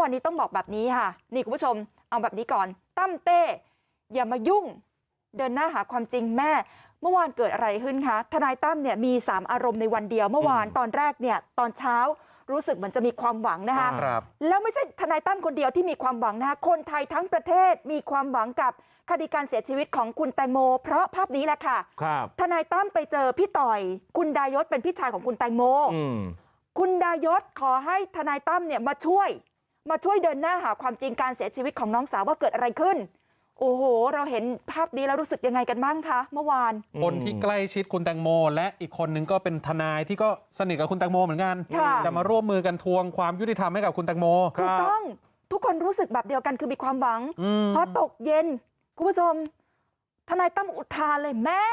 วานนี้ต้องบอกแบบนี้ค่ะนี่คุณผู้ชมเอาแบบนี้ก่อนตั้มเต้อย่ามายุ่งเดินหน้าหาความจริงแม่เมื่อวานเกิดอะไรขึ้นคะทนายตั้มเนี่ยมี3อารมณ์ในวันเดียวเมื่อวานตอนแรกเนี่ยตอนเช้ารู้สึกเหมือนจะมีความหวังนะคะอ่าครับแล้วไม่ใช่ทนายตั้มคนเดียวที่มีความหวังนะคะคนไทยทั้งประเทศมีความหวังกับคดีการเสียชีวิตของคุณแตงโม เพราะภาพนี้แหละค่ะครับทนายตั้มไปเจอพี่ต่อย คุณดายศเป็นพี่ชายของคุณแตงโมอืมคุณดายศขอให้ทนายตั้มเนี่ยมาช่วย มาช่วยเดินหน้าหาความจริงการเสียชีวิตของน้องสาวว่าเกิดอะไรขึ้นโอ้โห เราเห็นภาพนี้แล้วรู้สึกยังไงกันบ้างคะเมื่อวานคนที่ใกล้ชิดคุณแตงโม และอีกคนนึงก็เป็นทนายที่ก็สนิทกับคุณแตงโมเหมือนกันค่ะจะมาร่วมมือกันทวงความยุติธรรมให้กับคุณแตงโมครัถูบกต้องทุกคนรู้สึกแบบเดียวกันคือมีความหวังอืมพอตกเย็นคุณผู้ชมทนายตั้มอุทานเลยแม่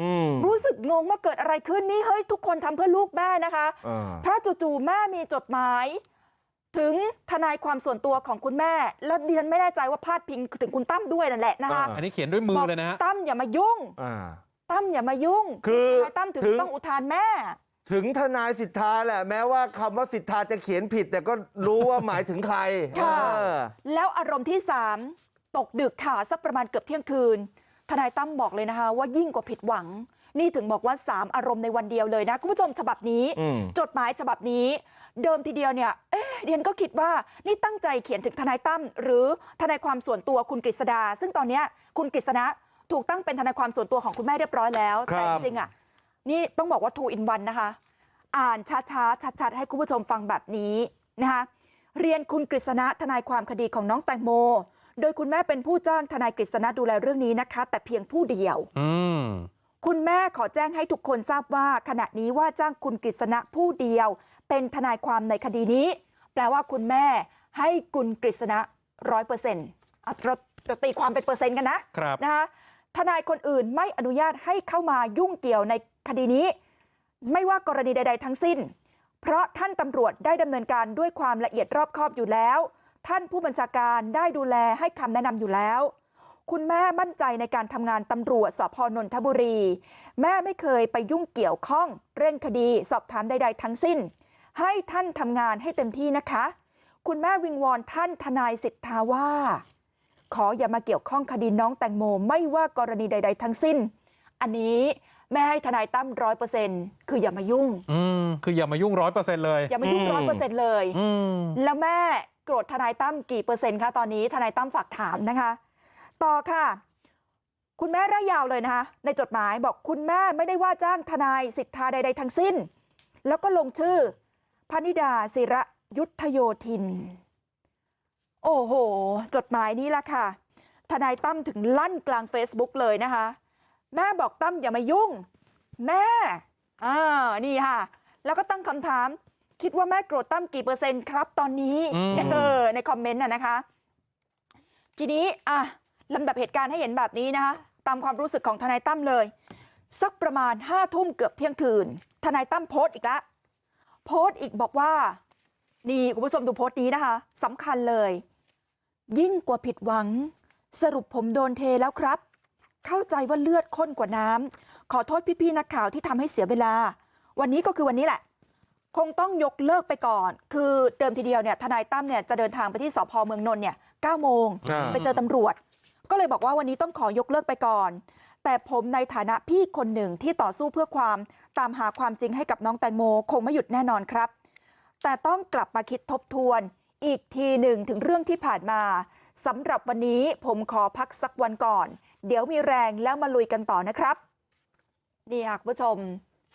อืมรู้สึกงงว่าเกิดอะไรขึ้นนี่เฮ้ยทุกคนทำเพื่อลูกแม่นะคะอ่าเพราะจู่ๆแม่มีจดหมาย ถึงทนายความส่วนตัวของคุณแม่ แล้วเดียนไม่แน่ใจว่าพาดพิงถึงคุณตั้มด้วยนั่นแหละนะคะอันนี้เขียนด้วยมือเลยนะฮะตั้มอย่ามายุ่งอ่าตั้มอย่ามายุ่งคือทนายตั้มถึงถึงต้องอุทานแม่ ถึงทนายสิทธาแหละแม้ว่าคำว่าสิทธาจะเขียนผิด แต่ก็รู้ว่าหมายถึงใครค่ะเออแล้วอารมณ์ที่สามตกดึกค่ะสักประมาณเกือบเที่ยงคืน ทนายตั้มบอกเลยนะคะ ว่ายิ่งกว่าผิดหวัง นี่ถึงบอกว่าสามอารมณ์ในวันเดียวเลยนะ คุณผู้ชมฉบับนี้อืมจดหมายฉบับนี้เดิม ทีเดียวเนี่ยเอ๊ะเดียนก็คิดว่านี่ตั้งใจเขียนถึงทนายตั้มหรือทนายความส่วนตัวคุณกฤษดาซึ่งตอนเนี้ยคุณกฤษณะถูกตั้งเป็นทนายความส่วนตัวของคุณแม่เรียบร้อยแล้วครับแต่จริงๆอะนี่ต้องบอกว่า two in one นะคะ อ่านช้าๆชัดๆให้คุณผู้ชมฟังแบบนี้นะคะเรียนคุณกฤษณะทนายความคดีของน้องแตงโม โดยคุณแม่เป็นผู้จ้างทนายกฤษณะดูแลเรื่องนี้นะคะ แต่เพียงผู้เดียวอืมคุณแม่ขอแจ้งให้ทุกคนทราบว่าขณะนี้ว่าจ้างคุณกฤษณะผู้เดียว เป็นทนายความในคดีนี้แปลว่าคุณแม่ให้คุณกฤษณะร้อยเปอร์เซ็นต์เราเราตีความเป็นเปอร์เซ็นต์กันนะครับนะคะทนายคนอื่นไม่อนุญาตให้เข้ามายุ่งเกี่ยวในคดีนี้ ไม่ว่ากรณีใด ๆ ทั้งสิ้น เพราะท่านตำรวจได้ดำเนินการด้วยความละเอียดรอบคอบอยู่แล้ว ท่านผู้บัญชาการได้ดูแลให้คำแนะนำอยู่แล้ว คุณแม่มั่นใจในการทำงานตำรวจสพนนทบุรี แม่ไม่เคยไปยุ่งเกี่ยวข้องเร่งคดีสอบถามใด ๆ ทั้งสิ้น ให้ท่านทำงานให้เต็มที่นะคะ คุณแม่วิงวอนท่านทนายสิทธาว่า ขออย่ามาเกี่ยวข้องคดีน้องแตงโมไม่ว่ากรณีใด ๆ ทั้งสิ้น อันนี้แม่ให้ทนายตั้มร้อยเปอร์เซ็นต์คืออย่ามายุ่งอืมคืออย่ามายุ่งร้อยเปอร์เซ็นต์เลยอย่ามายุ่งอืมร้อยเปอร์เซ็นต์เลยอืมแล้วแม่โกรธทนายตั้มกี่เปอร์เซ็นต์คะตอนนี้ทนายตั้มฝากถามนะคะ ต่อค่ะ คุณแม่ร่ายยาวเลยนะคะในจดหมายบอกคุณแม่ไม่ได้ว่าจ้างทนายสิทธาใด ๆ ทั้งสิ้น แล้วก็ลงชื่อพ นิดาศิระยุทธโยธินโอ้โห จดหมายนี้ละค่ะ ทนายตั้มถึงลั่นกลาง Facebook เลยนะคะ แม่บอกตั้มอย่ามายุ่ง แม่อ่านี่ค่ะ แล้วก็ตั้งคำถาม คิดว่าแม่โกรธตั้มกี่เปอร์เซ็นต์ครับตอนนี้อืมเออในคอมเมนต์น่ะนะคะ ทีนี้อะลำดับเหตุการณ์ให้เห็นแบบนี้นะคะ ตามความรู้สึกของทนายตั้มเลย สักประมาณห้าทุ่มเกือบเที่ยงคืน ทนายตั้มโพสต์อีกแล้ว โพสต์อีกบอกว่านี่คุณผู้ชมดูโพสต์นี้นะคะสำคัญเลยยิ่งกว่าผิดหวังสรุปผมโดนเทแล้วครับ เข้าใจว่าเลือดข้นกว่าน้ำขอโทษพี่ๆนักข่าวที่ทำให้เสียเวลา วันนี้ก็คือวันนี้แหละ คงต้องยกเลิกไปก่อน คือเดิมทีเดียวเนี่ยทนายตั้มเนี่ยจะเดินทางไปที่สพเมืองนนท์เนี่ย9โมงอ่าไปเจอตำรวจ ก็เลยบอกว่าวันนี้ต้องขอยกเลิกไปก่อน แต่ผมในฐานะพี่คนหนึ่งที่ต่อสู้เพื่อความตามหาความจริงให้กับน้องแตงโมคงไม่หยุดแน่นอนครับ แต่ต้องกลับมาคิดทบทวนอีกทีหนึ่งถึงเรื่องที่ผ่านมาสำหรับวันนี้ผมขอพักสักวันก่อน เดี๋ยวมีแรงแล้วมาลุยกันต่อนะครับนี่ค่ะคุณผู้ชม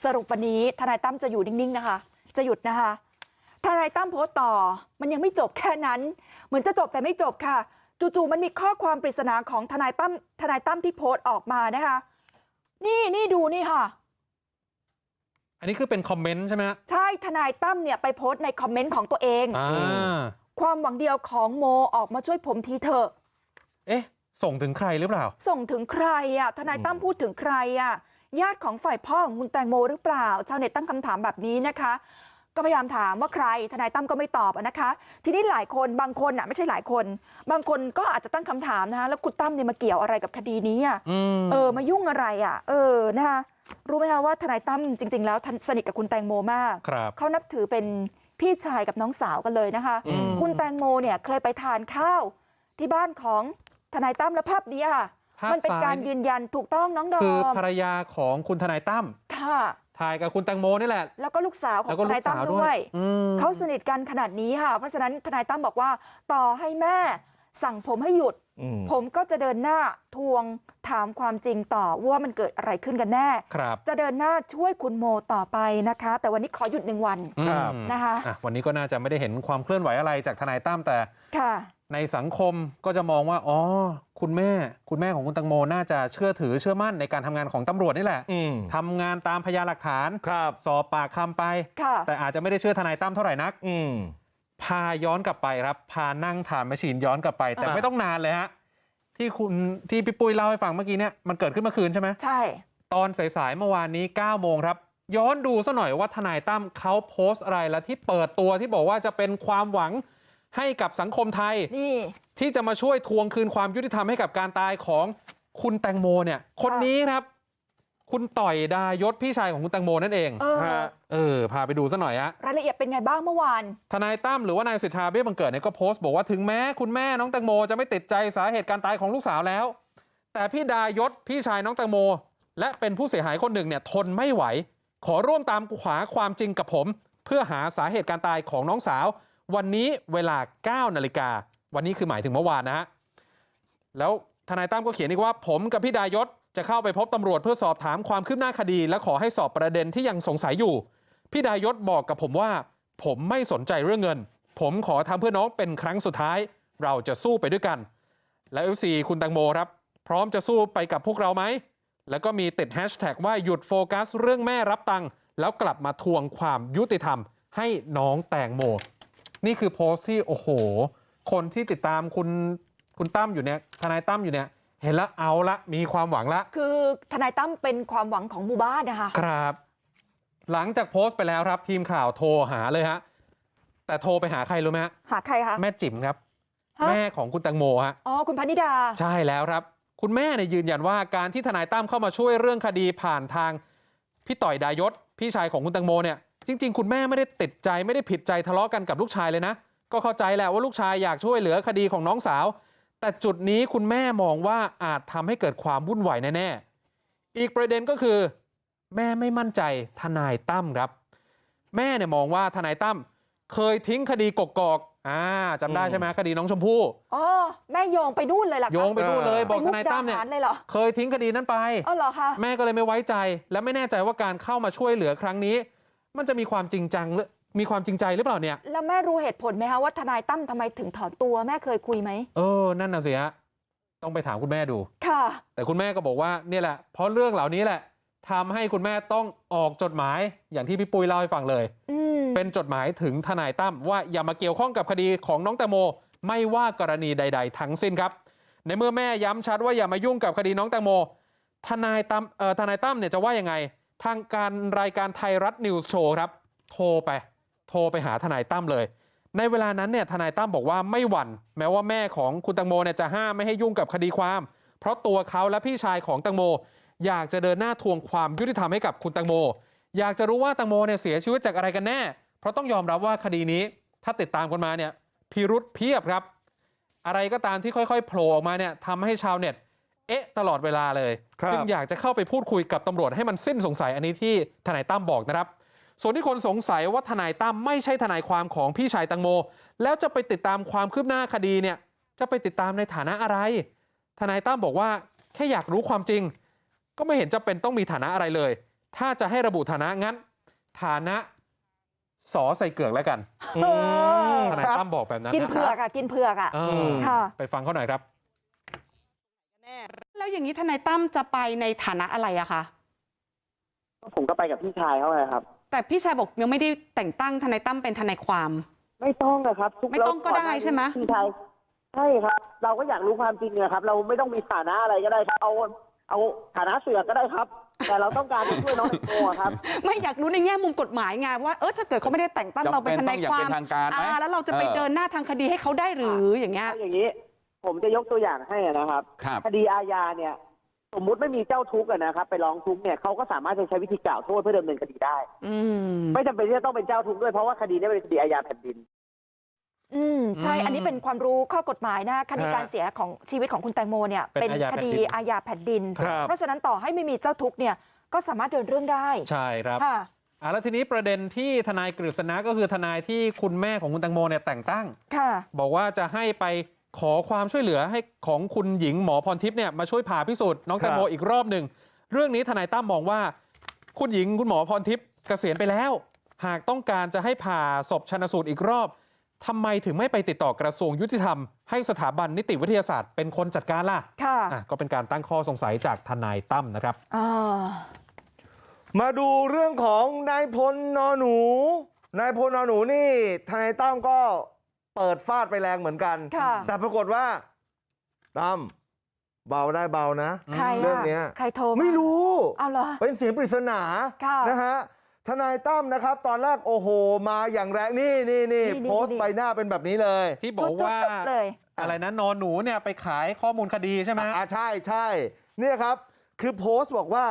สรุปวันนี้ทนายตั้มจะอยู่นิ่งๆนะคะ จะหยุดนะคะทนายตั้มโพสต์ต่อ มันยังไม่จบแค่นั้น เหมือนจะจบแต่ไม่จบค่ะ จู่ๆมันมีข้อความปริศนาของทนายตั้มทนายตั้มที่โพสต์ออกมานะคะนี่นี่ดูนี่ค่ะ อันนี้คือเป็นคอมเมนต์ใช่ไหมฮะใช่ทนายตั้มเนี่ยไปโพสต์ในคอมเมนต์ของตัวเองอ่าความหวังเดียวของโมออกมาช่วยผมทีเถอะเอ๊ะ ส่งถึงใครหรือเปล่า ส่งถึงใครอะทนายตั้มพูดถึงใครอะญาติของฝ่ายพ่อของคุณแตงโมหรือเปล่า ชาวเน็ตตั้งคำถามแบบนี้นะคะ ก็พยายามถามว่าใครทนายตั้มก็ไม่ตอบอะนะคะทีนี้หลายคนบางคนอะไม่ใช่หลายคนบางคนก็อาจจะตั้งคำถามนะคะแล้วคุณตั้มเนี่ยมาเกี่ยวอะไรกับคดีนี้อะอืมเออมายุ่งอะไรอะเออนะคะรู้ไหมคะว่าทนายตั้มจริง ๆ แล้วท่านสนิทกับคุณแตงโมมากครับเขานับถือเป็นพี่ชายกับน้องสาวกันเลยนะคะอืมคุณแตงโมเนี่ยเคยไปทานข้าวที่บ้านของทนายตั้มและภาพนี้ค่ะภาพมันเป็นซ้ายการยืนยันถูกต้องน้องดอคือมภรรยาของคุณทนายตั้มค่ะ ถ่ายกับคุณแตงโมนี่แหละ แล้วก็ลูกสาวขอแล้งวก็ทลูนายกตั้มสาวด้ด้ววยยอืมเขาสนิทกันขนาดนี้ค่ะ เพราะฉะนั้นทนายตั้มบอกว่าต่อให้แม่สั่งผมให้หยุดอืมผมก็จะเดินหน้าทวงถามความจริงต่อว่ามันเกิดอะไรขึ้นกันแน่ครับจะเดินหน้าช่วยคุณโมต่อไปนะคะ แต่วันนี้ขอหยุดหนึ่งวันครับอืมนะคะอะวันนี้ก็น่าจะไม่ได้เห็นความเคลื่อนไหวอะไรจากทนายตั้มแต่ค่ะ ในสังคมก็จะมองว่าอ๋อคุณแม่คุณแม่ของคุณตังโมน่าจะเชื่อถือเชื่อมั่นในการทำงานของตำรวจนี่แหละอืมทำงานตามพยานหลักฐานครับสอบปากคำไปค่ะแต่อาจจะไม่ได้เชื่อทนายตั้มเท่าไหร่นักอืมพาย้อนกลับไปครับพานั่งถามแมชชีนย้อนกลับไป แต่อ่าไม่ต้องนานเลยฮะที่คุณที่พี่ปุ้ยเล่าให้ฟังเมื่อกี้เนี่ยมันเกิดขึ้นเมื่อคืนใช่ไหมใช่ ตอนสายๆเมื่อวานนี้9โมงครับ ย้อนดูซะหน่อยว่าทนายตั้มเขาโพสต์อะไรและที่เปิดตัวที่บอกว่าจะเป็นความหวัง ให้กับสังคมไทยนี่ที่จะมาช่วยทวงคืนความยุติธรรมให้กับการตายของคุณแตงโมเนี่ยคนนี้ครับ คุณต่อยดายศพี่ชายของคุณแตงโมนั่นเองเออฮะเออพาไปดูซะหน่อยฮะรายละเอียดเป็นไงบ้างเมื่อวานทนายตั้มหรือว่านายสิทธาเบี้ยบังเกิดเนี่ยก็โพสต์บอกว่าถึงแม้คุณแม่น้องแตงโมจะไม่ติดใจสาเหตุการตายของลูกสาวแล้ว แต่พี่ดายศพี่ชายน้องแตงโม และเป็นผู้เสียหายคนหนึ่งเนี่ยทนไม่ไหว ขอร่วมตามขวาความจริงกับผม เพื่อหาสาเหตุการตายของน้องสาว วันนี้เวลา9นาฬิกาวันนี้คือหมายถึงเมื่อวานนะฮะแล้วทนายตั้มก็เขียนอีกว่าผมกับพี่ดายศจะเข้าไปพบตำรวจเพื่อสอบถามความคืบหน้าคดีและขอให้สอบประเด็นที่ยังสงสัยอยู่พี่ดายศบอกกับผมว่า ผมไม่สนใจเรื่องเงิน ผมขอทำเพื่อน้องเป็นครั้งสุดท้าย เราจะสู้ไปด้วยกัน และ FC คุณตังโมครับ พร้อมจะสู้ไปกับพวกเราไหมแล้วก็มีติดแฮชแท็กว่าหยุดโฟกัสเรื่องแม่รับตังค์แล้วกลับมาทวงความยุติธรรมให้น้องแตงโม นี่คือโพสต์ที่โอ้โหคนที่ติดตามคุณคุณตั้มอยู่เนี่ยทนายตั้มอยู่เนี่ยเห็นแล้วเอาละมีความหวังละคือทนายตั้มเป็นความหวังของหมู่บ้านนะคะครับ หลังจากโพสต์ไปแล้วครับ ทีมข่าวโทรหาเลยฮะแต่โทรไปหาใครรู้ไหมฮะหาใครคะแม่จิ๋มครับฮะแม่ของคุณแตงโมฮะอ๋อคุณพนิดา ใช่แล้วครับ คุณแม่เนี่ยยืนยันว่าการที่ทนายตั้มเข้ามาช่วยเรื่องคดีผ่านทางพี่ต่อยดายศพี่ชายของคุณแตงโมเนี่ย จริงๆคุณแม่ไม่ได้ติดใจไม่ได้ผิดใจทะเลาะกันกับลูกชายเลยนะก็เข้าใจแหละว่าลูกชายอยากช่วยเหลือคดีของน้องสาวแต่จุดนี้คุณแม่มองว่าอาจทำให้เกิดความวุ่นวายแน่ๆอีกประเด็นก็คือแม่ไม่มั่นใจทนายตั้มครับแม่เนี่ยมองว่าทนายตั้มเคยทิ้งคดีกกอกอ่าจำได้ใช่ไหมคดีน้องชมพู่อ๋อแม่โยงไปนู่นเลยเหรอคะโยงไปดูนเลยไปบอกทมุกนายดาตั้มเนี่ยหารเลยเหรอเคยทิ้งคดีนั้นไปอ๋อเหรอคะแม่ก็เลยไม่ไว้ใจและไม่แน่ใจว่าการเข้ามาช่วยเหลือครั้งนี้ มันจะมีความจริงจังหรือมีความจริงใจหรือเปล่าเนี่ยแล้วแม่รู้เหตุผลไหมคะว่าทนายตั้มทำไมถึงถอนตัวแม่เคยคุยไหมเออนั่นน่ะสิฮะต้องไปถามคุณแม่ดูค่ะ แต่คุณแม่ก็บอกว่าเนี่ยแหละเพราะเรื่องเหล่านี้แหละทำให้คุณแม่ต้องออกจดหมายอย่างที่พี่ปุ้ยเล่าให้ฟังเลยอืมเป็นจดหมายถึงทนายตั้มว่าอย่ามาเกี่ยวข้องกับคดีของน้องแตงโมไม่ว่ากรณีใด ๆ ทั้งสิ้นครับ ในเมื่อแม่ย้ำชัดว่าอย่ามายุ่งกับคดีน้องแตงโมทนายตั้มเอ่อทนายตั้มเนี่ยจะว่ายังไง ทางการรายการไทยรัฐนิวส์โชว์ครับโทรไปโทรไปหาทนายตั้มเลยในเวลานั้นเนี่ยทนายตั้มบอกว่าไม่หวั่นแม้ว่าแม่ของคุณตังโมเนี่ยจะห้ามไม่ให้ยุ่งกับคดีความ เพราะตัวเขาและพี่ชายของตังโม อยากจะเดินหน้าทวงความยุติธรรมให้กับคุณตังโม อยากจะรู้ว่าตังโมเนี่ยเสียชีวิตจากอะไรกันแน่ เพราะต้องยอมรับว่าคดีนี้ ถ้าติดตามกันมาเนี่ยพิรุษเพียบครับ อะไรก็ตามที่ค่อยๆโผล่ออกมาเนี่ยทำให้ชาวเน็ต เอ๊ะตลอดเวลาเลยครับจึงอยากจะเข้าไปพูดคุยกับตำรวจให้มันสิ้นสงสัยอันนี้ที่ทนายตั้มบอกนะครับ ส่วนที่คนสงสัยว่าทนายตั้มไม่ใช่ทนายความของพี่ชายตังโม แล้วจะไปติดตามความคืบหน้าคดีเนี่ยจะไปติดตามในฐานะอะไร ทนายตั้มบอกว่าแค่อยากรู้ความจริง ก็ไม่เห็นจะเป็นต้องมีฐานะอะไรเลย ถ้าจะให้ระบุฐานะงั้น ฐานะสอใส่เกือกแล้วกันเออทนายตั้มบอกแบบนั้นกินนะเผือกอะกินเผือกอะเออค่ะไปฟังเขาหน่อยครับ แล้วอย่างนี้ทนายตั้มจะไปในฐานะอะไรอะคะผมก็ไปกับพี่ชายเขาไงครับ แต่พี่ชายบอกยังไม่ได้แต่งตั้งทนายตั้มเป็นทนายความ ไม่ต้องนะครับทุกไม่ต้องก็ได้ใช่ไหมพี่ชายใช่ครับ เราก็อยากรู้ความจริงนะครับ เราไม่ต้องมีฐานะอะไรก็ได้ครับเอาเอาฐานะเสือกก็ได้ครับ แต่เราต้องการจะช่วยน้องแตงโมอะครับ ไม่อยากรู้ในแง่มุมกฎหมายไงว่าเออถ้าเกิดเขาไม่ได้แต่งตั้งจำเราเป็นเป็นทต้นาอยงอย่างควาเป็มนทางการไหมอ่าแล้วเราจะไปเออเดินหน้าทางคดีให้เขาได้หรืออย่างเงี้ยเอาอย่างนี้ ผมจะยกตัวอย่างให้นะครับครับคดีอาญาเนี่ยสมมุติไม่มีเจ้าทุกข์อะนะครับไปร้องทุกข์เนี่ยเขาก็สามารถจะใช้วิธีกล่าวโทษเพื่อดำเนินคดีได้อืมไม่จำเป็นที่จะต้องเป็นเจ้าทุกข์ด้วยเพราะว่าคดีนี้เป็นคดีอาญาแผ่นดิน อืมใช่อืมอันนี้เป็นความรู้ข้อกฎหมายนะคดีฮะการเสียของชีวิตของคุณแตงโมเนี่ยเป็นเป็นอาญาคดีแผ่นดินอาญาแผ่นดินครับเพราะฉะนั้นต่อให้ไม่มีเจ้าทุกข์เนี่ยก็สามารถเดินเรื่องได้ใช่ครับค่ะอะแล้วทีนี้ประเด็นที่ทนายกฤษณะก็คือทนายที่คุณแม่ของคุณแตงโมเนี่ยแต่งตั้ง ค่ะ บอกว่าจะให้ไป ขอความช่วยเหลือให้ของคุณหญิงหมอพรทิพย์เนี่ยมาช่วยผ่าพิสูจน์น้องแตงโมครับอีกรอบหนึ่งเรื่องนี้ทนายตั้มมองว่าคุณหญิงคุณหมอพรทิพย์เกษียณไปแล้ว หากต้องการจะให้ผ่าศพชนสูตรอีกรอบทำไมถึงไม่ไปติดต่อกระทรวงยุติธรรมให้สถาบันนิติวิทยาศาสตร์เป็นคนจัดการล่ะค่ะอะก็เป็นการตั้งข้อสงสัยจากทนายตั้มนะครับอ่ามาดูเรื่องของนายพลนอหนู นายพลนอหนูนี่ทนายตั้มก็ เปิดฟาดไปแรงเหมือนกันค่ะแต่ปรากฏว่าตั้มเบาได้เบานะใครเรื่อะองเนี้ยใครโทรมาไม่รู้เอาเหรอเป็นเสียงปริศนาค่ะนะฮะทนายตั้มนะครับตอนแรกโอ้โหมาอย่างแรงนี่นี่นี่นี่นี่โพสต์นี่ใบหน้าเป็นแบบนี้เลยที่บอกว่าจุดๆๆเลยอะไรนะนอนหนูเนี่ยไปขายข้อมูลคดีใช่ไหมอ่าใช่ใช่เนี่ยครับคือโพสต์บอกว่า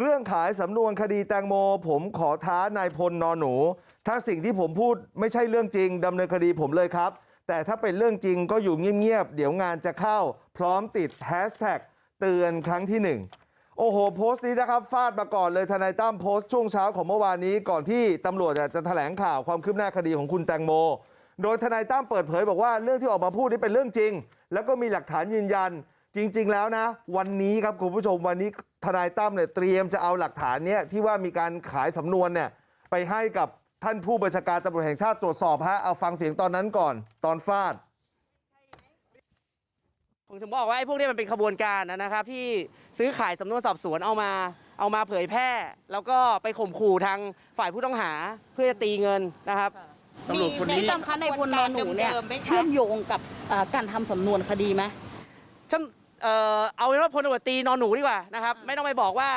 เรื่องขายสำนวนคดีแตงโมผมขอท้านายพลนอนหนูถ้าสิ่งที่ผมพูดไม่ใช่เรื่องจริงดำเนินคดีผมเลยครับแต่ถ้าเป็นเรื่องจริงก็อยู่เงียบๆเดี๋ยวงานจะเข้าพร้อมติดแฮชแท็กเตือนครั้งที่หนึ่งโอ้โหโพสต์นี้นะครับฟาดมาก่อนเลยทนายตั้มโพสต์ช่วงเช้าของเมื่อวานนี้ก่อนที่ตำรวจจะแถลงข่าวความคืบหน้าคดีของคุณแตงโม โดยทนายตั้มเปิดเผยบอกว่าเรื่องที่ออกมาพูดนี่เป็นเรื่องจริง แล้วก็มีหลักฐานยืนยัน จริงๆแล้วนะวันนี้ครับคุณผู้ชมวันนี้ทนายตั้มเนี่ยเตรียมจะเอาหลักฐานเนี้ยที่ว่ามีการขายสำนวนเนี่ยไปให้กับท่านผู้บัญชาการตำรวจแห่งชาติตรวจสอบฮะเอาฟังเสียงตอนนั้นก่อนตอนฟาดผมถึงบอกว่าไอ้พวกนี้มันเป็นขบวนการนะครับที่ซื้อขายสำนวนสอบสวนเอามาเอามาเผยแพร่ แล้วก็ไปข่มขู่ทางฝ่ายผู้ต้องหาเพื่อจะตีเงินนะครับตำรวจคนนี้พี่ตั้มคะในพลนอนหนูเนี่ยเชื่อมโยงกับเอ่อการทำสำนวนคดีไหมช่ำ เอ่อเอาเป็นว่าพลตำรวจตรีนอนหนูดีกว่านะครับ ไม่ต้องไปบอกว่า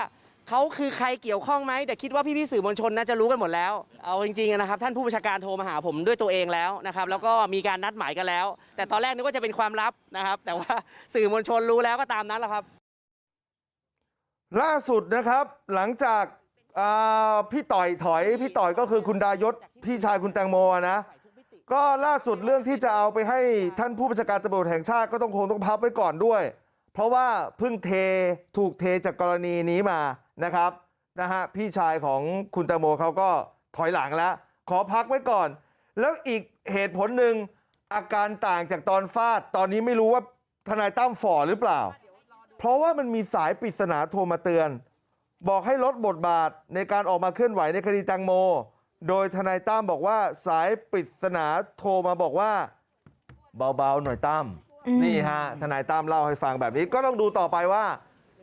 เขาคือใครเกี่ยวข้องไหมแต่คิดว่าพี่ๆสื่อมวลชนน่าจะรู้กันหมดแล้ว เอาจริงๆนะครับ ท่านผู้บัญชาการโทรมาหาผมด้วยตัวเองแล้วนะครับ แล้วก็มีการนัดหมายกันแล้ว แต่ตอนแรกนึกว่าจะเป็นความลับนะครับ แต่ว่าสื่อมวลชนรู้แล้วก็ตามนั้นแหละครับ ล่าสุดนะครับหลังจากอ่าพี่ต่อยถอย พี่ต่อยก็คือคุณดายศพี่ชายคุณแตงโมอะนะ ก็ล่าสุดเรื่องที่จะเอาไปให้ท่านผู้บัญชาการตำรวจแห่งชาติก็ต้องคงต้องพับไว้ก่อนด้วยเพ ราะว่าเพิ่งเทถูกเทจากกรณีนี้มานะครับนะฮะพี่ชายของคุณแตงโมเขาก็ถอยหลังแล้วขอพักไว้ก่อนแล้วอีกเหตุผลหนึ่งอาการต่างจากตอนฟาดตอนนี้ไม่รู้ว่าทนายตั้มฝ่อหรือเปล่า เพราะว่ามันมีสายปริศนาโทรมาเตือน บอกให้ลดบทบาทในการออกมาเคลื่อนไหวในคดีแตงโม โดยทนายตั้มบอกว่าสายปริศนาโทรมาบอกว่า เบาๆหน่อยตั้ม นี่ฮะทนายตั้มเล่าให้ฟังแบบนี้ก็ต้องดูต่อไปว่า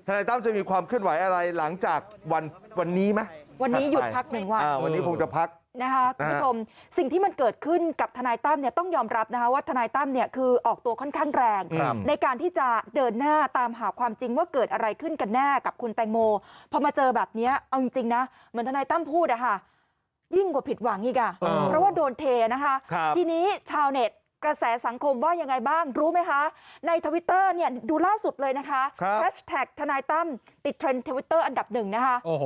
ทนายตั้มจะมีความเคลื่อนไหวอะไรหลังจากวันวันนี้ไหมวันนี้หยุดถัไปพักหนึ่งวันอ่าวันนี้คงจะพักนะคะคุณผู้ชมสิ่งที่มันเกิดขึ้นกับทนายตั้มเนี่ยต้องยอมรับนะคะว่าทนายตั้มเนี่ยคือออกตัวค่อนข้างแรงครับในการที่จะเดินหน้าตามหาความจริงว่าเกิดอะไรขึ้นกันแน่กับคุณแตงโมพอมาเจอแบบเนี้ยเอาจริงๆนะเหมือนทนายตั้มพูดอะค่ะยิ่งกว่าผิดหวังอีกอะเออเพราะว่าโดนเทนะคะครับทีนี้ชาวเน็ต กระแสสังคมว่ายังไงบ้างรู้ไหมคะในทวิตเตอร์เนี่ยดูล่าสุดเลยนะคะครับแฮชแท็กทนายตั้มติดเทรนด์ทวิตเตอร์อันดับหนึ่งนะคะโอ้โห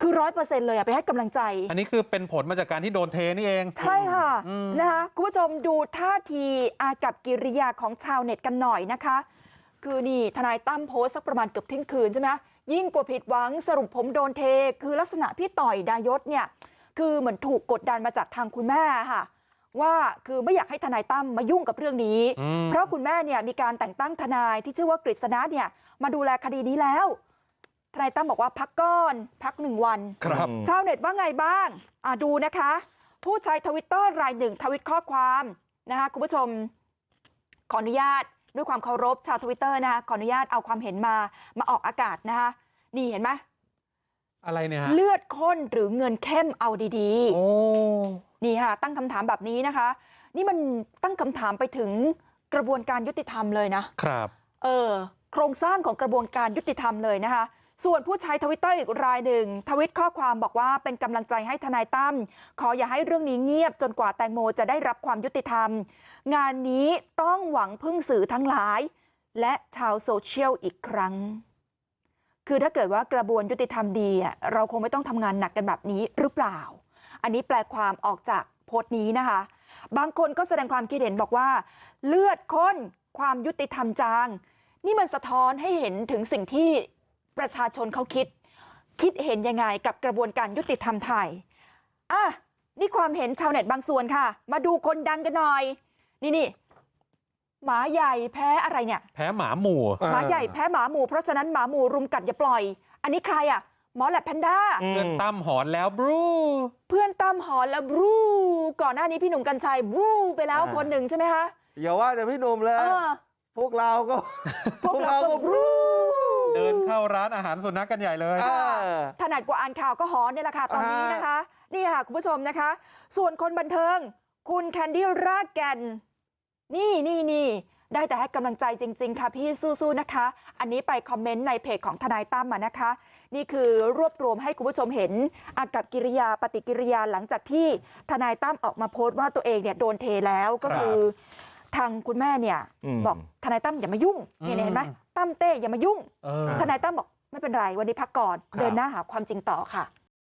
คือร้อยเปอร์เซ็นต์เลยอะไปให้กำลังใจ อันนี้คือเป็นผลมาจากการที่โดนเทนี่เอง ใช่ค่ะอืมนะคะคุณผู้ชมดูท่าทีอากับกิริยาของชาวเน็ตกันหน่อยนะคะ คือนี่ทนายตั้มโพสต์สักประมาณเกือบเที่ยงคืนใช่ไหมยิ่งกว่าผิดหวังสรุปผมโดนเท คือลักษณะพี่ต่อยดายศเนี่ยคือเหมือนถูกกดดันมาจากทางคุณแม่ค่ะ ว่าคือไม่อยากให้ทนายตั้มมายุ่งกับเรื่องนี้อืมเพราะคุณแม่เนี่ยมีการแต่งตั้งทนายที่ชื่อว่ากฤษณะเนี่ยมาดูแลคดีนี้แล้วทนายตั้มบอกว่าพักก้อนพักหนึ่งวันครับชาวเน็ตว่าไงบ้างอะดูนะคะผู้ใช้ทวิตเตอร์รายหนึ่งทวิตข้อความนะคะคุณผู้ชมขออนุญาตด้วยความเคารพชาวทวิตเตอร์นะคะขออนุญาตเอาความเห็นมามาออกอากาศนะคะนี่เห็นไหมอะไรเนี่ยฮะเลือดข้นหรือเงินเข้มเอาดีโอ้ๆนี่ค่ะตั้งคำถามแบบนี้นะคะนี่มันตั้งคำถามไปถึงกระบวนการยุติธรรมเลยนะครับเออโครงสร้างของกระบวนการยุติธรรมเลยนะคะส่วนผู้ใช้ทวิตเตอร์อีกรายหนึ่งทวิตข้อความบอกว่าเป็นกำลังใจให้ทนายตั้มขออย่าให้เรื่องนี้เงียบจนกว่าแตงโมจะได้รับความยุติธรรม งานนี้ต้องหวังพึ่งสื่อทั้งหลาย และชาวโซเชียลอีกครั้ง คือถ้าเกิดว่ากระบวนยุติธรรมดีอะเราคงไม่ต้องทำงานหนักกันแบบนี้หรือเปล่า อันนี้แปลความออกจากโพสต์นี้นะคะบางคนก็แสดงความคิดเห็นบอกว่าเลือดข้นความยุติธรรมจางนี่มันสะท้อนให้เห็นถึงสิ่งที่ประชาชนเขาคิด คิดเห็นยังไงกับกระบวนการยุติธรรมไทยอะนี่ความเห็นชาวเน็ตบางส่วนค่ะ มาดูคนดังกันหน่อย นี่นี่หมาใหญ่แพ้อะไรเนี่ย แพ้หมาหมู่อ่าหมาใหญ่แพ้หมาหมู่เพราะฉะนั้นหมาหมู่รุมกัดอย่าปล่อย อันนี้ใครอะ หมอแลบแพนด้าอืมเพื่อนตั้มหอนแล้วบรูเพื่อนตั้มหอนแล้วบรูก่อนหน้านี้พี่หนุ่มกัญชัยบรูไปแล้วอ่าคนหนึ่งใช่ไหมคะอย่าว่าแต่พี่หนุ่มเลยเออพวกเราก็ พวกเราก็บรูเดินเข้าร้านอาหารสุนัขกันใหญ่เลยอ่าถนัดกว่าอ่านข่าวก็หอนเนี่ยแหละค่ะตอนนี้นะคะ นี่ค่ะคุณผู้ชมนะคะ ส่วนคนบันเทิง คุณแคนดี้รากแกนนี่นี่นี่ ได้แต่ให้กำลังใจจริง ๆ ค่ะพี่สู้ๆนะคะ อันนี้ไปคอมเมนต์ในเพจของทนายตั้มอะนะคะ นี่คือรวบรวมให้คุณผู้ชมเห็นอากับกิริยาปฏิกิริยาหลังจากที่ทนายตั้มออกมาโพสต์ว่าตัวเองเนี่ยโดนเทแล้วก็คือทางคุณแม่เนี่ยอืมบอกทนายตั้มอย่ามายุ่งเนี่ยอืมเห็นไหมตั้มเต้อย่ามายุ่งเออทนายตั้มบอกไม่เป็นไรวันนี้พักก่อนครับเดินหน้าหาความจริงต่อค่ะ